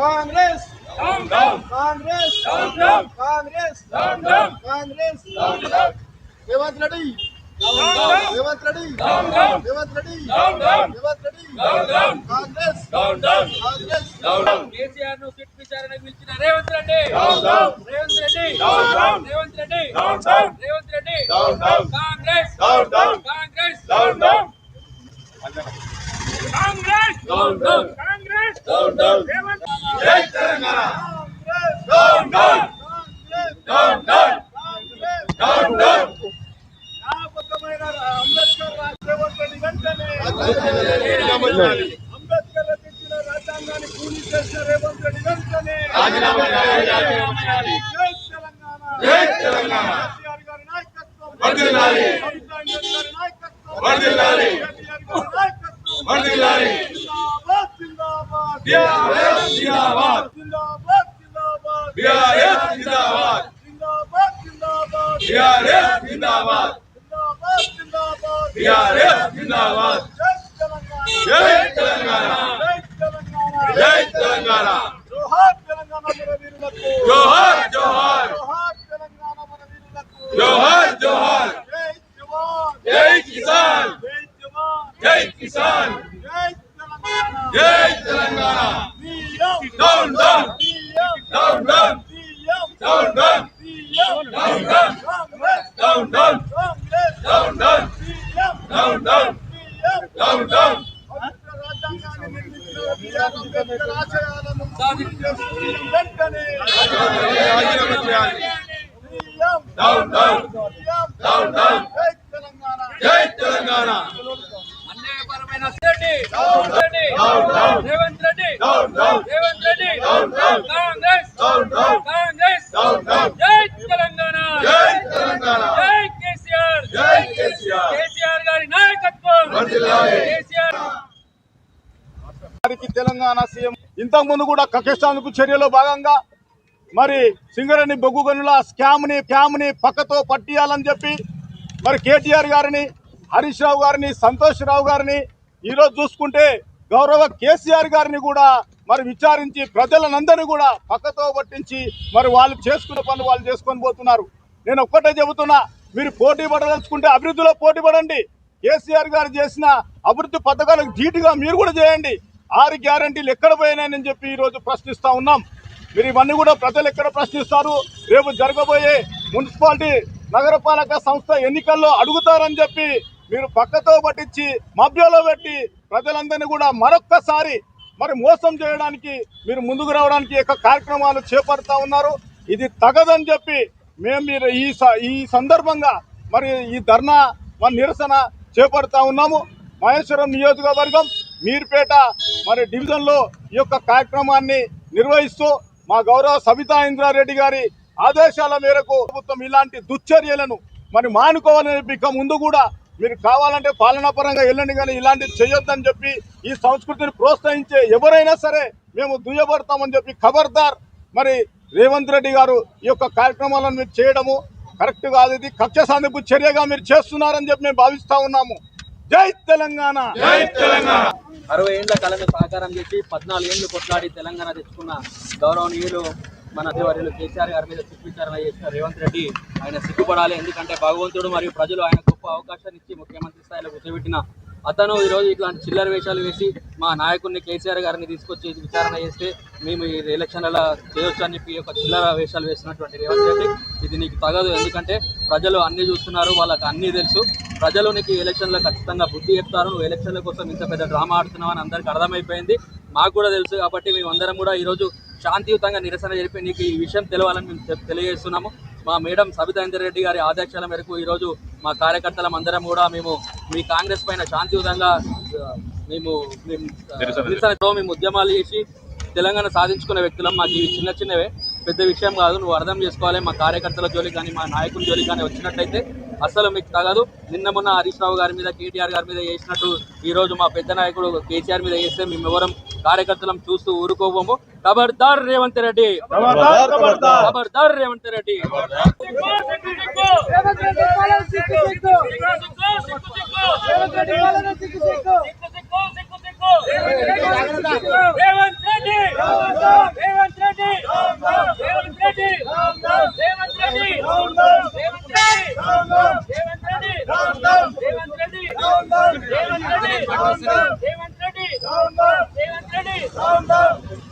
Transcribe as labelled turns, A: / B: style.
A: Congress Congress Revanth Reddy Revanth Reddy Revanth Reddy Revanth Reddy Congress Congress
B: కేసీఆర్ను SIT విచారణకు పిలిచిన రేవంత్ రెడ్డి రేవంత్ రెడ్డి రేవంత్ రెడ్డి రేవంత్ రెడ్డి కాంగ్రెస్ కాంగ్రెస్ కాంగ్రెస్ కాంగ్రెస్ రేవంత్
A: జై Telangana down down down down down down న్యాయబద్ధమైన Ambedkar రాజ్యాంగాన్ని వెంటనే అంబేద్కర్ రచించిన రాజ్యాంగాన్ని కూలీ చేసిన రేవంత్ రెడ్డి వెంటనే
C: రాజీనామా చేయాలి, రాజీనామా చేయాలి.
A: జై తెలంగాణ
C: జై తెలంగాణ.
A: కేసీఆర్ గారి నాయకత్వం
C: వర్ధిల్లాలి.
A: గారి నాయకత్వం
C: వర్ధిల్లాలి. వర్ధిల్లాలి.
A: జిందాబాద్ జిందాబాద్
C: జిందాబాద్.
A: జిందాబాద్ జిందాబాద్
C: BRS జిందాబాద్.
A: జిందాబాద్ జిందాబాద్
C: BRS జిందాబాద్.
A: జిందాబాద్ జిందాబాద్
C: BRS జిందాబాద్.
A: జై తెలంగాణ
C: జై
A: జై తెలంగాణ
C: తెలంగాణ. జై తెలంగాణ.
A: జోహార్ తెలంగాణ మన వీరులకు
C: జోహార్ జోహార్
A: జోహార్ తెలంగాణ మన వీరులకు
C: జోహార్ జోహార్
A: జై జవాన్
C: జై కిసాన్
A: జై జవాన్
C: జై కిసాన్
A: జై తెలంగాణ
C: జై Telangana
A: CM
C: down down down down down down down down down down down down down down down down down down
A: జై Telangana.
B: అన్యాయపరమైన Reddy Reddy
C: down down
B: Revanth Reddy
C: down down
B: Revanth Reddy
C: down down
B: Congress Congress జై తెలంగాణ
C: జై
B: కేసీఆర్
C: కేసీఆర్
B: గారి నాయకత్వం
A: Telangana CM. ఇంతకు ముందు కూడా కక్షాందుకు చర్యలో భాగంగా మరి సింగరేణి బొగ్గు గనుల స్కామ్ని ని పక్కతో పట్టియాలని చెప్పి మరి కేటీఆర్ గారిని హరీష్ రావు గారిని సంతోష్ రావు గారిని ఈరోజు చూసుకుంటే గౌరవ కేసీఆర్ గారిని కూడా మరి విచారించి ప్రజలనందరినీ కూడా పక్కతో పట్టించి మరి వాళ్ళు చేసుకున్న పనులు వాళ్ళు చేసుకొని పోతున్నారు. నేను ఒక్కటే చెబుతున్నా మీరు పోటీ పడదలుచుకుంటే అభివృద్ధిలో పోటీ పడండి. కేసీఆర్ గారు చేసిన అభివృద్ధి పథకాలకు ధీటుగా మీరు కూడా చేయండి. ఆరు గ్యారంటీలు ఎక్కడ పోయినాయని చెప్పి ఈరోజు ప్రశ్నిస్తూ ఉన్నాం. మీరు ఇవన్నీ కూడా ప్రజలు ఎక్కడ ప్రశ్నిస్తారు? రేపు జరగబోయే మున్సిపాలిటీ నగరపాలక సంస్థ ఎన్నికల్లో అడుగుతారని చెప్పి మీరు పక్కతో పట్టించి మభ్యలో పెట్టి ప్రజలందరినీ కూడా మరొక్కసారి మరి మోసం చేయడానికి మీరు ముందుకు రావడానికి యొక్క కార్యక్రమాలు చేపడతా ఉన్నారు. ఇది తగదని చెప్పి మేము మీరు ఈ స- ఈ సందర్భంగా మరి ఈ ధర్నా మరి నిరసన చేపడతా ఉన్నాము. మహేశ్వరం నియోజకవర్గం మీరుపేట మరి డివిజన్లో ఈ యొక్క కార్యక్రమాన్ని నిర్వహిస్తూ మా గౌరవ సబితా ఇంద్రారెడ్డి గారి ఆదేశాల మేరకు ప్రభుత్వం ఇలాంటి దుశ్చర్యలను మరి మానుకోవాలని చెప్పి ఇక ముందు కూడా మీరు కావాలంటే పాలనాపరంగా వెళ్ళండి కానీ ఇలాంటివి చేయొద్దని చెప్పి ఈ సంస్కృతిని ప్రోత్సహించే ఎవరైనా సరే మేము దుయ్యబడతామని చెప్పి ఖబర్దార్. మరి రేవంత్ రెడ్డి గారు ఈ యొక్క కార్యక్రమాలను మీరు చేయడము కరెక్ట్ కాదు. ఇది కక్ష సాధింపు చర్యగా మీరు చేస్తున్నారని చెప్పి మేము భావిస్తా ఉన్నాము. జై తెలంగాణ!
C: జై తెలంగాణ!
B: అరవై ఏళ్ళ కాలంలో సహకారం చేసి పద్నాలుగు ఏళ్ళు కొట్లాడి తెలంగాణ తెచ్చుకున్న గౌరవనీయులు మన దేవర్యులు కేసీఆర్ గారి మీద సిట్ విచారణ చేసిన రేవంత్ రెడ్డి ఆయన సిగ్గుపడాలి. ఎందుకంటే భగవంతుడు మరియు ప్రజలు ఆయన గొప్ప అవకాశాన్ని ఇచ్చి ముఖ్యమంత్రి స్థాయిలో కూర్చోబెట్టిన అతను ఈరోజు ఇట్లాంటి చిల్లర వేషాలు వేసి మా నాయకుడిని కేసీఆర్ గారిని తీసుకొచ్చి విచారణ చేస్తే మేము ఈ ఎలక్షన్లలో చేయొచ్చు అని చెప్పి ఒక చిల్లర వేషాలు వేసినటువంటి రేవంత్ రెడ్డి. ఇది నీకు తగదు. ఎందుకంటే ప్రజలు అన్నీ చూస్తున్నారు వాళ్ళకి అన్నీ తెలుసు. ప్రజలు నీకు ఎలక్షన్లో ఖచ్చితంగా బుద్ధి చెప్తారు. నువ్వు ఎలక్షన్ల కోసం ఇంత పెద్ద డ్రామా ఆడుతున్నావు అని అందరికీ అర్థమైపోయింది. మాకు కూడా తెలుసు కాబట్టి మేమందరం కూడా ఈరోజు శాంతియుతంగా నిరసన జరిపి నీకు ఈ విషయం తెలవాలని మేము తెలియజేస్తున్నాము. మా మేడం సబితా ఇందర్ రెడ్డి గారి ఆదేశాల మేరకు ఈరోజు మా కార్యకర్తలం అందరం కూడా మేము మీ కాంగ్రెస్ పైన శాంతియుతంగా మేము మేము నిరసనతో మేము ఉద్యమాలు చేసి తెలంగాణ సాధించుకునే వ్యక్తులం. మాకు ఇవి చిన్న చిన్నవే. పెద్ద విషయం కాదు. నువ్వు అర్థం చేసుకోవాలి. మా కార్యకర్తల జోలికి కానీ మా నాయకుల జోలికి కానీ వచ్చినట్టయితే అసలు మీకు తగదు. నిన్న మొన్న హరీష్ రావు గారి మీద కేటీఆర్ గారి మీద చేసినట్టు ఈ రోజు మా పెద్ద నాయకుడు కేసీఆర్ మీద చేస్తే మేము కార్యకర్తలం చూస్తూ ఊరుకోబోము. ఖబర్దార్ రేవంత్ రెడ్డి.
A: ఖబర్దార్, ఖబర్దార్.
B: ఖబర్దార్ రేవంత్ రెడ్డి.